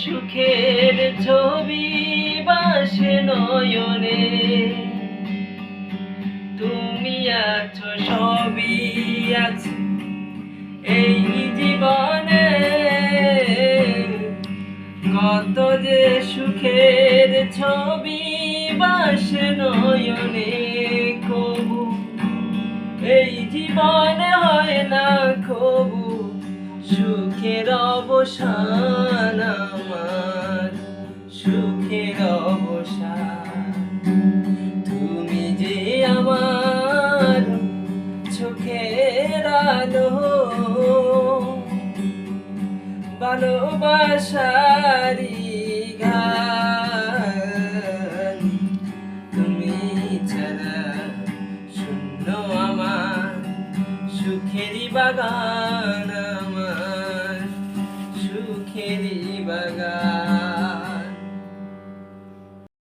সুখের ছবি বাসে নয়নে। তুমি আছো, সবই আছো এই জীবনে। কত যে সুখের ছবি বাসে নয়নে, কবু এই জীবনে সুখের অবসান আমার, সুখের অবসান। তুমি যে আমার চোখের আলো ভালোবাসারি তুমি ছাড়া আমার বাগান আমার। piedi